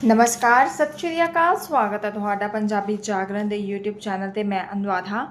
ਨਮਸਕਾਰ, ਸਤਿ ਸ਼੍ਰੀ ਅਕਾਲ, ਸਵਾਗਤ ਹੈ ਤੁਹਾਡਾ ਪੰਜਾਬੀ ਜਾਗਰਣ ਦੇ YouTube ਚੈਨਲ ਤੇ ਮੈਂ ਅਨੁਰਾਧ। ਹਾਂ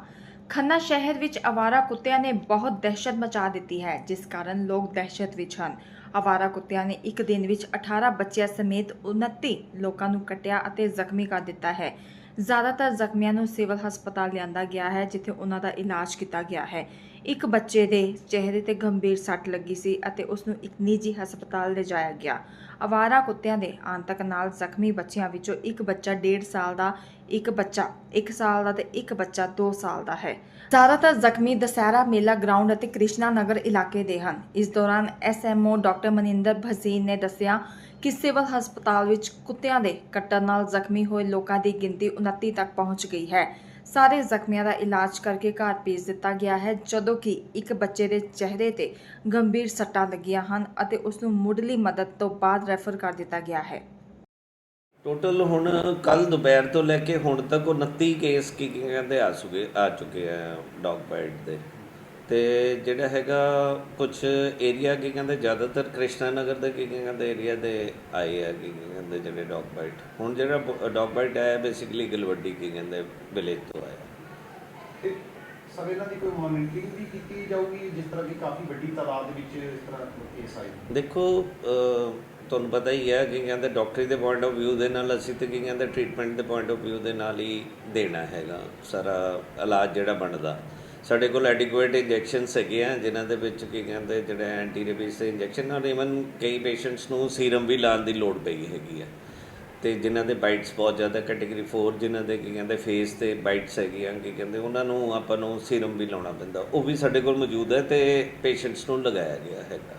ਖੰਨਾ ਸ਼ਹਿਰ ਵਿੱਚ ਆਵਾਰਾ ਕੁੱਤਿਆਂ ਨੇ ਬਹੁਤ ਦਹਿਸ਼ਤ ਮਚਾ ਦਿੱਤੀ ਹੈ, ਜਿਸ ਕਾਰਨ ਲੋਕ ਦਹਿਸ਼ਤ ਵਿੱਚ ਹਨ। ਆਵਾਰਾ ਕੁੱਤਿਆਂ ਨੇ ਇੱਕ ਦਿਨ ਵਿੱਚ 18 ਬੱਚਿਆਂ ਸਮੇਤ 29 ਲੋਕਾਂ ਨੂੰ ਕੱਟਿਆ ਅਤੇ ਜ਼ਖਮੀ ਕਰ ਦਿੱਤਾ ਹੈ। ਜ਼ਿਆਦਾਤਰ ਜ਼ਖਮੀਆਂ ਨੂੰ ਸਿਵਲ ਹਸਪਤਾਲ ਲਿਆਂਦਾ ਗਿਆ ਹੈ, ਜਿੱਥੇ ਉਹਨਾਂ ਦਾ ਇਲਾਜ ਕੀਤਾ ਗਿਆ ਹੈ। ਇੱਕ ਬੱਚੇ ਦੇ ਚਿਹਰੇ ਤੇ ਗੰਭੀਰ ਸੱਟ ਲੱਗੀ ਸੀ ਅਤੇ ਉਸ ਨੂੰ ਇੱਕ ਨਿੱਜੀ ਹਸਪਤਾਲ ਲਿਜਾਇਆ ਗਿਆ। ਅਵਾਰਾ ਕੁੱਤਿਆਂ ਦੇ ਆਂਤਕ ਨਾਲ ਜ਼ਖਮੀ ਬੱਚਿਆਂ ਵਿੱਚੋਂ ਇੱਕ ਬੱਚਾ 1.5 ਸਾਲ ਦਾ, ਇੱਕ ਬੱਚਾ 1 ਸਾਲ ਦਾ ਤੇ ਇੱਕ ਬੱਚਾ 2 ਸਾਲ ਦਾ ਹੈ। ਜ਼ਿਆਦਾਤਰ ਜ਼ਖਮੀ ਦਸਹਿਰਾ ਮੇਲਾ ਗਰਾਊਂਡ ਅਤੇ ਕ੍ਰਿਸ਼ਨਾ ਨਗਰ ਇਲਾਕੇ ਦੇ ਹਨ। ਇਸ ਦੌਰਾਨ ਐਸਐਮਓ ਡਾਕਟਰ ਮਨਿੰਦਰ ਭਸੀਨ ਨੇ ਦੱਸਿਆ ਕਿ ਸਿਵਲ ਹਸਪਤਾਲ ਵਿੱਚ ਕੁੱਤਿਆਂ ਦੇ ਕੱਟਣ ਨਾਲ ਜ਼ਖਮੀ ਹੋਏ ਲੋਕਾਂ ਦੀ ਗਿਣਤੀ 29 ਤੱਕ ਪਹੁੰਚ ਗਈ ਹੈ। ਸਾਰੇ ਜ਼ਖਮੀਆਂ ਦਾ ਇਲਾਜ ਕਰਕੇ ਘਰ ਭੇਜ ਦਿੱਤਾ ਗਿਆ ਹੈ, ਜਦੋਂ ਕਿ ਇੱਕ ਬੱਚੇ ਦੇ ਚਿਹਰੇ ਤੇ ਗੰਭੀਰ ਸੱਟਾਂ ਲੱਗੀਆਂ ਹਨ ਅਤੇ ਉਸ ਨੂੰ ਮੁੱਢਲੀ ਮਦਦ ਤੋਂ ਬਾਅਦ ਰੈਫਰ ਕਰ ਦਿੱਤਾ ਗਿਆ ਹੈ। ਟੋਟਲ ਹੁਣ ਕੱਲ ਦੁਪਹਿਰ ਤੋਂ ਲੈ ਕੇ ਹੁਣ ਤੱਕ 29 ਕੇਸ ਕੀ ਕਹਿੰਦੇ ਆ ਚੁੱਕੇ ਆ ਚੁੱਕੇ ਆ ਡੌਗ ਬਾਈਟ ਦੇ। ਤੇ ਜਿਹੜਾ ਹੈਗਾ ਕੁਝ ਏਰੀਆ ਕੀ ਕਹਿੰਦੇ ਜ਼ਿਆਦਾਤਰ ਕ੍ਰਿਸ਼ਨਾ ਨਗਰ ਦੇ ਕੀ ਕਹਿੰਦੇ ਏਰੀਆ ਦੇ ਆਏ ਆ ਕੀ ਕਹਿੰਦੇ ਜਿਹੜੇ ਡੌਗ ਬਾਈਟ ਹੁਣ ਜਿਹੜਾ ਡੌਗ ਬਾਈਟ ਆਇਆ ਬੇਸਿਕਲੀ ਗਲਵੱਡੀ ਕੀ ਕਹਿੰਦੇ ਵਿਲੇਜ ਤੋਂ ਆਇਆ। ਇਹਨਾਂ ਦੀ ਕੋਈ ਮੋਨੀਟਰਿੰਗ ਵੀ ਕੀਤੀ ਜਾਊਗੀ? ਜਿਸ ਤਰ੍ਹਾਂ ਕਿ ਕਾਫੀ ਵੱਡੀ ਤਾਦਾਦ ਦੇ ਵਿੱਚ ਇਸ ਤਰ੍ਹਾਂ ਕੇਸ ਆਏ ਦੇਖੋ ਤੁਹਾਨੂੰ ਪਤਾ ਹੀ ਹੈ ਕਿ ਕਹਿੰਦੇ ਡਾਕਟਰੀ ਦੇ ਪੁਆਇੰਟ ਆਫ View ਦੇ ਨਾਲ ਅਸੀਂ ਤੇ ਕੀ ਕਹਿੰਦੇ ਟ੍ਰੀਟਮੈਂਟ ਦੇ ਪੁਆਇੰਟ ਆਫ View ਦੇ ਨਾਲ ਹੀ ਦੇਣਾ ਹੈਗਾ। ਸਾਰਾ ਇਲਾਜ ਜਿਹੜਾ ਬਣਦਾ। ਸਾਡੇ ਕੋਲ ਐਡਿਕੁਏਟ ਇੰਜੈਕਸ਼ਨਸ ਹੈਗੇ ਆ ਜਿਨ੍ਹਾਂ ਦੇ ਵਿੱਚ ਕੀ ਕਹਿੰਦੇ ਜਿਹੜਾ ਐਂਟੀ ਰੇਬੀਜ਼ ਦੇ ਇੰਜੈਕਸ਼ਨ ਔਰ ਇਵਨ ਕਈ ਪੇਸ਼ੈਂਟਸ ਨੂੰ ਸੀਰਮ ਵੀ ਲਾਉਣ ਦੀ ਲੋੜ ਪਈ ਹੈਗੀ ਆ। ਤੇ ਜਿਨ੍ਹਾਂ ਦੇ ਬਾਈਟਸ ਬਹੁਤ ਜ਼ਿਆਦਾ ਕੈਟਾਗਰੀ 4 ਜਿਨ੍ਹਾਂ ਦੇ ਕੀ ਕਹਿੰਦੇ ਫੇਸ ਤੇ ਬਾਈਟਸ ਹੈਗੀਆਂ ਕੀ ਕਹਿੰਦੇ ਉਹਨਾਂ ਨੂੰ ਆਪਾਂ ਨੂੰ ਸੀਰਮ ਵੀ ਲਾਉਣਾ ਪੈਂਦਾ। ਉਹ ਵੀ ਸਾਡੇ ਕੋਲ ਮੌਜੂਦ ਹੈ ਤੇ ਪੇਸ਼ੈਂਟਸ ਨੂੰ ਲਗਾਇਆ ਗਿਆ ਹੈਗਾ।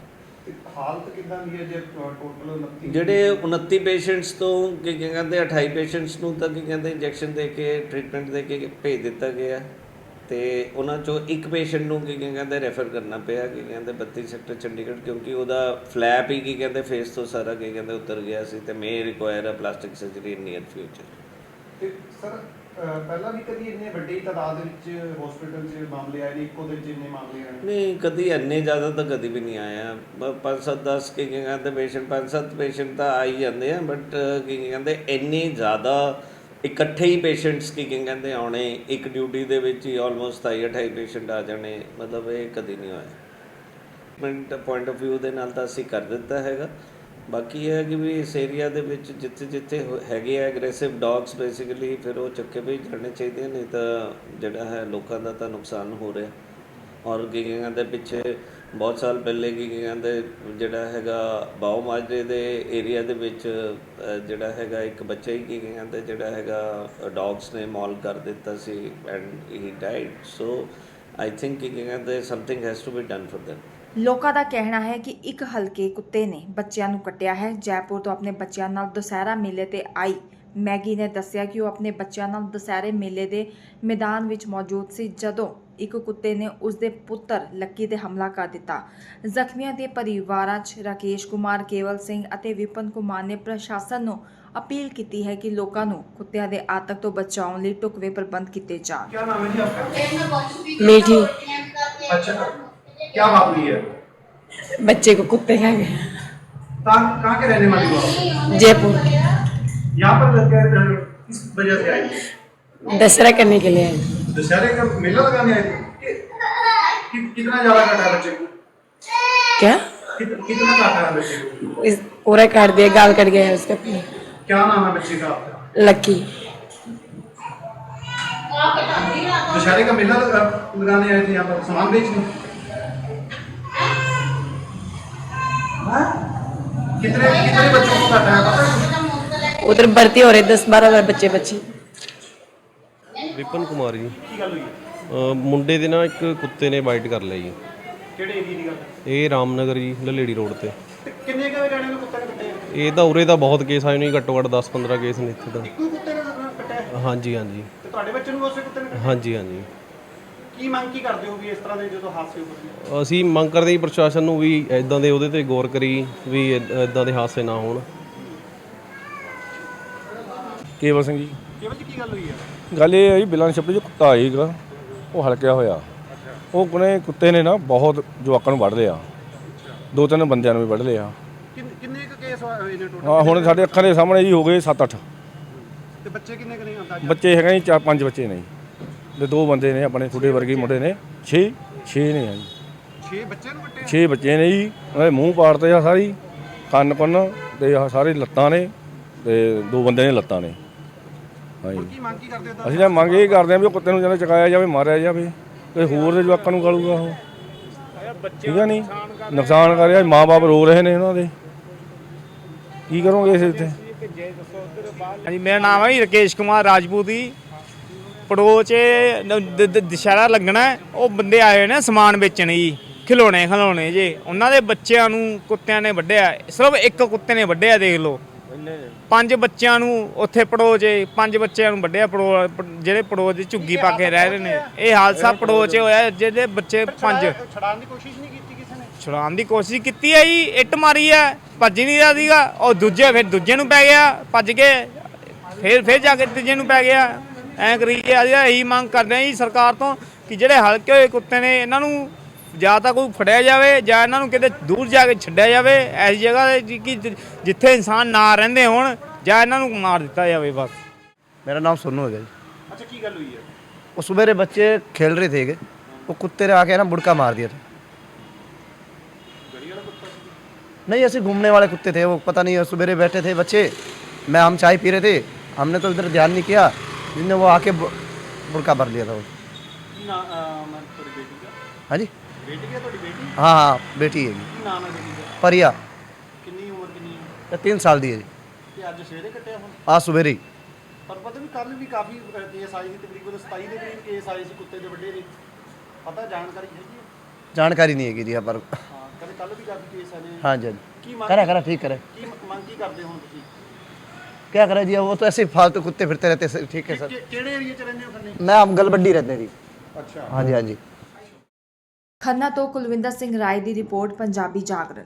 ਹਾਲਤ ਕਿੱਦਾਂ ਦੀ ਹੈ ਜੇ ਟੋਟਲ 29 ਜਿਹੜੇ 29 ਪੇਸ਼ੈਂਟਸ ਤੋਂ ਕੀ ਕੀ ਕਹਿੰਦੇ 28 ਪੇਸ਼ੈਂਟਸ ਨੂੰ ਤਾਂ ਕੀ ਕਹਿੰਦੇ ਇੰਜੈਕਸ਼ਨ ਦੇ ਕੇ ਟ੍ਰੀਟਮੈਂਟ ਦੇ ਕੇ ਭੇਜ ਦਿੱਤਾ ਗਿਆ। ਤੇ ਉਹਨਾਂ ਚੋਂ ਇੱਕ ਪੇਸ਼ੈਂਟ ਨੂੰ ਕੀ ਕਹਿੰਦੇ ਰੈਫਰ ਕਰਨਾ ਪਿਆ ਕੀ ਕਹਿੰਦੇ 32 ਸੈਕਟਰ ਚੰਡੀਗੜ੍ਹ ਕਿਉਂਕਿ ਉਹਦਾ ਫਲੈਪ ਹੀ ਕੀ ਕਹਿੰਦੇ ਫੇਸ ਤੋਂ ਸਾਰਾ ਕੀ ਕਹਿੰਦੇ ਉਤਰ ਗਿਆ ਸੀ ਤੇ may require a plastic surgery in near future ਤੇ ਸਰ ਪਹਿਲਾਂ ਵੀ ਕਦੀ ਇੰਨੇ ਵੱਡੀ ਤਾਦਾਦ ਵਿੱਚ ਹਸਪੀਟਲ 'ਚ ਮਾਮਲੇ ਆਏ ਨੇ ਇੱਕੋ ਦਿਨ 'ਚ ਇੰਨੇ ਮਾਮਲੇ ਆਏ ਨਹੀਂ ਕਦੀ ਇੰਨੇ ਜ਼ਿਆਦਾ ਤਾਂ ਕਦੀ ਵੀ ਨਹੀਂ ਆਇਆ। ਪੰਜ ਸੱਤ 10 ਕੀ ਕਹਿੰਦੇ ਪੇਸ਼ੈਂਟ ਪੰਜ ਸੱਤ ਪੇਸ਼ੈਂਟ ਤਾਂ ਆ ਹੀ ਜਾਂਦੇ ਆ ਬਟ ਕੀ ਕਹਿੰਦੇ ਇੰਨੇ ਜ਼ਿਆਦਾ ਇਕੱਠੇ ਹੀ ਪੇਸ਼ੈਂਟਸ ਕੀ ਕਹਿੰਦੇ ਆਉਣੇ, ਇੱਕ ਡਿਊਟੀ ਦੇ ਵਿੱਚ ਹੀ ਆਲਮੋਸਟ 27 28 ਪੇਸ਼ੈਂਟ ਆ ਜਾਣੇ, ਮਤਲਬ ਇਹ ਕਦੀ ਨਹੀਂ ਹੋਇਆ। ਮੈਂਟ ਪੁਆਇੰਟ ਆਫ View ਦੇ ਨਾਲ ਤਾਂ ਅਸੀਂ ਕਰ ਦਿੱਤਾ ਹੈਗਾ। ਬਾਕੀ ਇਹ ਹੈ ਕਿ ਵੀ ਇਸ ਏਰੀਆ ਦੇ ਵਿੱਚ ਜਿੱਥੇ ਜਿੱਥੇ ਹੈਗੇ ਆ ਐਗਰੈਸਿਵ ਡੌਗਸ ਬੇਸਿਕਲੀ ਫਿਰ ਉਹ ਚੱਕੇ ਵੀ ਜਾਣੇ ਚਾਹੀਦੇ ਨੇ ਤਾਂ ਜਿਹੜਾ ਹੈ ਲੋਕਾਂ ਦਾ ਤਾਂ ਨੁਕਸਾਨ ਹੋ ਰਿਹਾ। ਔਰ ਕੀ ਕਹਿੰਦੇ ਪਿੱਛੇ ਬਹੁਤ ਸਾਲ ਪਹਿਲੇ ਕੀ ਕਹਿੰਦੇ, ਜਿਹੜਾ ਹੈਗਾ ਬਾਓ ਮਾਜਰੇ ਦੇ ਏਰੀਆ ਦੇ ਵਿੱਚ ਜਿਹੜਾ ਹੈਗਾ ਇੱਕ ਬੱਚਾ ਹੀ ਕੀ ਕਹਿੰਦੇ, ਜਿਹੜਾ ਹੈਗਾ ਡੌਗਸ ਨੇ ਮੌਲ ਕਰ ਦਿੱਤਾ ਸੀ and he died so I think ਕੀ ਕਹਿੰਦੇ something has to be done for them. ਲੋਕਾਂ ਦਾ ਕਹਿਣਾ ਹੈ ਕਿ ਇੱਕ ਹਲਕੇ ਕੁੱਤੇ ਨੇ ਬੱਚਿਆਂ ਨੂੰ ਕੱਟਿਆ ਹੈ। ਜੈਪੁਰ ਤੋਂ ਆਪਣੇ ਬੱਚਿਆਂ ਨਾਲ ਦੁਸਹਿਰਾ ਮੇਲੇ ਤੇ ਆਈ। ਮੈਗੀ ਨੇ ਦੱਸਿਆ ਕਿ ਉਹ ਆਪਣੇ ਬੱਚਿਆਂ ਨਾਲ ਦੁਸਹਿਰੇ ਮੇਲੇ ਦੇ ਮੈਦਾਨ ਵਿੱਚ ਮੌਜੂਦ ਸੀ। ਜਦੋਂ ਇੱਕ ਕੁੱਤੇ ਨੇ ਉਸ ਦੇ ਪੁੱਤਰ ਲੱਕੀ ਤੇ ਹਮਲਾ ਕਰ ਦਿੱਤਾ ਜ਼ਖਮੀਆਂ ਦੇ ਪਰਿਵਾਰਾਂ 'ਚ ਰਾਕੇਸ਼ ਕੁਮਾਰ ਕੇਵਲ ਸਿੰਘ ਅਤੇ ਵਿਪਨ ਕੁਮਾਰ ਨੇ ਪ੍ਰਸ਼ਾਸਨ ਨੂੰ ਅਪੀਲ ਕੀਤੀ ਹੈ ਕਿ ਲੋਕਾਂ ਨੂੰ ਕੁੱਤਿਆਂ ਦੇ ਆਤੰਕ ਤੋਂ ਬਚਾਉਣ ਲਈ ਢੁਕਵੇਂ ਪ੍ਰਬੰਧ ਕੀਤੇ ਜਾਣ क्या नाम है जी आपका मीठी अच्छा क्या बात हुई है बच्चे को कुत्ते खा गए कहाँ कहाँ के रहने वाले हो आप जयपुर यहाँ पर लड़के किस वजह से आए दशहरा करने के लिए आए दशहरे का मेला लगाने आए थे? कि, कितना ज़्यादा काटा है बच्चे को? क्या? कित, कितना काटा है बच्चे को? पूरा काट दिया गाल कट गया है उसका। क्या नाम है बच्चे का आपका? लक्की दशहरे का मेला लगा, लगाने आए थे यहाँ पर सामान बेचने। हाँ? कितने कितने बच्चों को काटा है? पता उधर भर्ती हो रहे दस बारह बच्चे बच्चे। ਰਿਪਨ ਕੁਮਾਰ ਜੀ। ਕੀ ਗੱਲ ਹੋਈ ਹੈ? ਮੁੰਡੇ ਦੇ ਨਾ ਇੱਕ ਕੁੱਤੇ ਨੇ ਬਾਈਟ ਕਰ ਲਿਆ ਜੀ। ਕਿਹੜੇ ਏਰੀਏ ਦੀ ਗੱਲ ਹੈ? ਇਹ ਰਾਮਨਗਰ ਜੀ ਲਲੇੜੀ ਰੋਡ ਤੇ। ਕਿੰਨੇ ਕਵੇ ਜਾਣੇ ਨੂੰ ਕੁੱਤੇ ਨੇ ਕੱਟਿਆ? ਇਹ ਤਾਂ ਉਰੇ ਦਾ ਬਹੁਤ ਕੇਸ ਆਏ ਨੇ ਘੱਟੋ ਘੱਟ 10-15 ਕੇਸ ਨੇ ਇੱਥੇ ਤਾਂ। ਇੱਕੋ ਕੁੱਤੇ ਨੇ ਕੱਟਿਆ ਹਾਂਜੀ ਹਾਂਜੀ। ਤੇ ਤੁਹਾਡੇ ਬੱਚੇ ਨੂੰ ਉਸੇ ਕੁੱਤੇ ਨੇ ਕੱਟਿਆ? ਹਾਂਜੀ ਹਾਂਜੀ। ਕੀ ਮੰਗ ਕੀ ਕਰਦੇ ਹੋ ਵੀ ਇਸ ਤਰ੍ਹਾਂ ਦੇ ਜਦੋਂ ਹਾਦਸੇ ਹੋਣਗੇ ਅਸੀਂ ਮੰਗ ਕਰਦੇ ਹਾਂ ਪ੍ਰਸ਼ਾਸਨ ਨੂੰ ਵੀ ਇਦਾਂ ਦੇ ਉਹਦੇ ਤੇ ਗੌਰ ਕਰੀ ਵੀ ਇਦਾਂ ਦੇ ਹਾਦਸੇ ਨਾ ਹੋਣ। ਕੇਵਲ ਸਿੰਘ ਜੀ। ਕੇਵਲ ਜੀ ਕੀ ਗੱਲ ਹੋਈ ਹੈ? ਗੱਲ ਇਹ ਹੈ ਜੀ ਬਿਲਾਂ ਛੱਪੇ ਜੋ ਕੁੱਤਾ ਆਏਗਾ ਉਹ ਹਲਕਿਆ ਹੋਇਆ। ਉਹ ਕੋਨੇ ਕੁੱਤੇ ਨੇ ਨਾ ਬਹੁਤ ਜਵਾਕਾਂ ਨੂੰ ਵੱਢ ਲਿਆ ਦੋ ਤਿੰਨ ਬੰਦਿਆਂ ਨੂੰ ਵੀ ਵੱਢ ਲਿਆ ਕਿੰਨ- ਕਿੰਨੇ ਕੁ ਕੇਸ ਹੋਏ ਨੇ ਨੇ ਟੋਟਲ ਹਾਂ ਹੁਣ ਸਾਡੇ ਅੱਖਾਂ ਦੇ ਸਾਹਮਣੇ ਜੀ ਹੋ ਗਏ 7-8 ਤੇ ਬੱਚੇ ਕਿੰਨੇ ਕਰੇ ਅੰਦਾਜ਼ਾ? ਬੱਚੇ ਹੈਗੇ ਜੀ ਚਾਰ ਪੰਜ ਬੱਚੇ ਨੇ ਜੀ। ਤੇ ਦੋ ਬੰਦੇ ਨੇ ਆਪਣੇ ਤੁਹਾਡੇ ਵਰਗੇ ਮੁੰਡੇ ਨੇ। 6 6 ਨੇ ਆ ਜੀ। 6 ਬੱਚੇ ਨੂੰ ਵੱਟੇ 6 ਬੱਚੇ ਨੇ ਜੀ। ਉਹਨਾਂ ਦੇ ਮੂੰਹ ਪਾੜਤੇ ਆ ਸਾਰੀ। ਕੰਨ ਕੰਨ ਤੇ ਸਾਰੇ ਲੱਤਾਂ ਨੇ ਤੇ ਦੋ ਬੰਦੇ ਨੇ ਲੱਤਾਂ ਨੇ। ਹਾਂਜੀ। ਕੀ ਮੰਗ ਕੀ ਕਰਦੇ ਹੋ ਅਸੀਂ ਤਾਂ ਮੰਗ ਇਹ ਕਰਦੇ ਆ ਵੀ ਉਹ ਕੁੱਤੇ ਨੂੰ ਜਦੋਂ ਚਕਾਇਆ ਜਾਵੇ ਮਾਰਿਆ ਜਾਵੇ। ਤੇ ਹੋਰ ਦੇ ਜਵਾਕਾਂ ਨੂੰ ਗਾਲੂਗਾ ਉਹ। ਠੀਕ ਹੈ ਨਹੀਂ ਨੁਕਸਾਨ ਕਰ ਰਿਹਾ ਮਾਂ-ਬਾਪ ਰੋ ਰਹੇ ਨੇ ਉਹਨਾਂ ਦੇ। ਕੀ ਕਰੋਗੇ ਇਸ ਉੱਤੇ ਹਾਂਜੀ ਮੇਰਾ ਨਾਮ ਹੈ ਰਕੇਸ਼ ਕੁਮਾਰ ਰਾਜਪੂਤ ਜੀ। ਪੜੋ 'ਚ ਦੁਸ਼ਹਿਰਾ ਲੱਗਣਾ ਹੈ। ਉਹ ਬੰਦੇ ਆਏ ਨੇ ਸਮਾਨ ਵੇਚਣ ਜੀ ਖਿਲੌਣੇ ਖਿਲੌਣੇ ਜੇ। ਉਹਨਾਂ ਦੇ ਬੱਚਿਆਂ ਨੂੰ ਕੁੱਤਿਆਂ ਨੇ ਵੱਢਿਆ। ਸਿਰਫ ਇੱਕ ਕੁੱਤੇ ਨੇ ਵੱਢਿਆ ਦੇਖ ਲਓ। ਪੰਜ ਬੱਚਿਆਂ ਨੂੰ ਉੱਥੇ ਪੜੋ 'ਚ ਪੰਜ ਬੱਚਿਆਂ ਨੂੰ ਵੱਢਿਆ ਪੜੋ ਜਿਹੜੇ ਪੜੋ 'ਚ ਝੁੱਗੀ ਪਾ ਕੇ ਰਹਿ ਰਹੇ ਨੇ। ਇਹ ਹਾਦਸਾ ਪੜੋ 'ਚ ਹੋਇਆ ਜਿਹਦੇ ਬੱਚੇ ਪੰਜ। ਛੜਾਉਣ ਦੀ ਕੋਸ਼ਿਸ਼ ਨਹੀਂ ਕੀਤੀ ਕਿਸੇ ਨੇ? ਛੁਡਾਉਣ ਦੀ ਕੋਸ਼ਿਸ਼ ਕੀਤੀ ਹੈ ਜੀ ਇੱਟ ਮਾਰੀ ਹੈ ਭੱਜ ਨਹੀਂ ਰਿਹਾ ਸੀਗਾ। ਉਹ ਦੂਜੇ ਫਿਰ ਦੂਜੇ ਨੂੰ ਪੈ ਗਿਆ ਭੱਜ ਕੇ ਫਿਰ ਫਿਰ ਜਾ ਕੇ ਤੀਜੇ ਨੂੰ ਪੈ ਗਿਆ। ਐਂ ਕਰੀਏ ਅਸੀਂ ਇਹੀ ਮੰਗ ਕਰਦੇ ਹਾਂ ਜੀ ਸਰਕਾਰ ਤੋਂ ਕਿ ਜਿਹੜੇ ਹਲਕੇ ਹੋਏ ਕੁੱਤੇ ਨੇ ਇਹਨਾਂ ਨੂੰ ਜਾਂ ਤਾਂ ਕੋਈ ਫੜਿਆ ਜਾਵੇ ਜਾਂ ਇਹਨਾਂ ਨੂੰ ਕਿਤੇ ਦੂਰ ਜਾ ਕੇ ਛੱਡਿਆ ਜਾਵੇ ਐਸੀ ਜਗ੍ਹਾ ਤੇ ਜੀ ਕਿ ਜਿ- ਜਿੱਥੇ ਇਨਸਾਨ ਨਾ ਰਹਿੰਦੇ ਹੋਣ ਜਾਂ ਇਹਨਾਂ ਨੂੰ ਮਾਰ ਦਿੱਤਾ ਜਾਵੇ ਬਸ मेरा नाम सोनू है जी ਅੱਛਾ ਕੀ ਗੱਲ ਹੋਈ ਹੈ वो सुबह बच्चे खेल रहे थे वो कुत्ते ने आके ना बुड़का मार दिया था नहीं ऐसे घूमने वाले कुत्ते थे वो पता नहीं सुबह बैठे थे बच्चे मैं हम चाय पी रहे थे हमने तो इधर ध्यान नहीं किया जिसने वो आके बु- बुड़का भर लिया था वो ਕੀ ਨਾਮ ਮੈਂ ਤੁਹਾਡੀ ਬੇਟੀ ਦਾ हाँ जी ਬੇਟੀ ਹੈ ਤੁਹਾਡੀ ਬੇਟੀ हाँ हाँ बेटी है ਕੀ ਨਾਮ ਹੈ ਬੇਟੀ ਦਾ परिया ਕਿੰਨੀ ਉਮਰ ਕਿੰਨੀ ਹੈ ये तीन साल दी है जी ਤੇ ਅੱਜ ਸਵੇਰੇ ਕੱਟਿਆ ਹੁਣ आज सुबह ही ਪਰ ਪਤਾ ਵੀ ਕੱਲ ਵੀ ਕਾਫੀ ਕੇਸ ਆਈ ਸੀ ਤਕਰੀਬਨ 27 ਦੇ ਕਰੀਬ ਕੇਸ ਆਏ ਸੀ ਕੁੱਤੇ ਦੇ ਵੱਡੇ ਦੇ ਪਤਾ ਜਾਣਕਾਰੀ ਹੈਗੀ ਹੈ? जानकारी नहीं है जी यहाँ पर ਹਾਂ ਕਹਿੰਦੇ ਕੱਲ ਵੀ ਕਾਫੀ ਕੇਸ ਆਏ ਨੇ हाँ जी हाँ ਕੀ जी ਮੰਗ करा करा ठीक करे ਕੀ ਮੰਗ ਕੀ ਕਰਦੇ ਹੋ ਹੁਣ ਤੁਸੀਂ क्या करा जी वो तो ऐसे ही फालतू कुत्ते फिरते रहते सर ठीक है सर ਕਿ- ਕਿਹੜੇ ਏਰੀਆ ਚ ਰਹਿੰਦੇ ਹੋ ਖੰਨੇ मैं हम गलबड्डी रहते हैं जी ਅੱਛਾ हाँ जी हाँ जी ਖੰਨਾ ਤੋਂ ਕੁਲਵਿੰਦਰ ਸਿੰਘ ਰਾਏ ਦੀ ਰਿਪੋਰਟ ਪੰਜਾਬੀ ਜਾਗਰਣ।